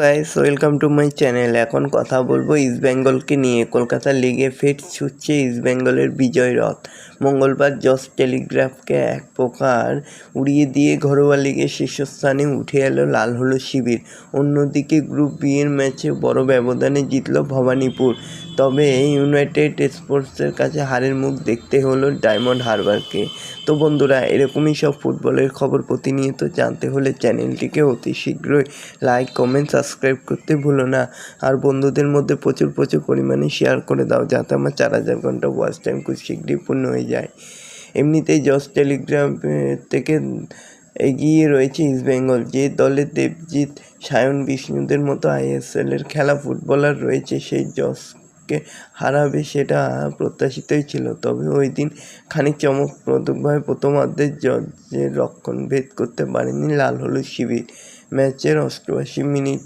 Guys welcome to my channel এখন কথা বলব ইস্ট বেঙ্গলকে নিয়ে। কলকাতা লিগে ফের ছুটছে ইস্ট বেঙ্গলের বিজয় রথ। মঙ্গলবার জস টেলিগ্রাফকে এক প্রকার উড়িয়ে দিয়ে ঘরোয়া লিগে শীর্ষস্থানে উঠে এলো লাল হলুদ শিবির। অন্যদিকে গ্রুপ বি এর ম্যাচে বড় ব্যবধানে জিতল ভবানীপুর। তবে ইউনাইটেড স্পোর্টসের কাছে হারের মুখ দেখতে হলো ডায়মন্ড হারবারকে তো বন্ধুরা, এরকমই সব ফুটবলের খবর প্রতিনিয়ত জানতে হলে চ্যানেলটিকে অতি শীঘ্রই লাইক কমেন্ট সাবস্ক্রাইব করতে ভুলো না। আর বন্ধুদের মধ্যে প্রচুর প্রচুর পরিমাণে শেয়ার করে দাও, যাতে আমার চার হাজার ঘণ্টা ওয়াচ টাইম খুব শীঘ্রই পূর্ণ হয়ে যায়। এমনিতেই জস টেলিগ্রাম থেকে এগিয়ে রয়েছে ইস্টবেঙ্গল যে দলে দেবজিৎ, সায়ন, বিষ্ণুদের মতো আইএসএলের খেলা ফুটবলার রয়েছে, সেই জসকে হারাবে সেটা প্রত্যাশিতই ছিল। তবে ওই দিন খানিক চমকপ্রদভাবে প্রথমার্ধে জর্জের রক্ষণ ভেদ করতে পারেনি লাল হলুদ শিবির। ম্যাচের অষ্টআশি মিনিট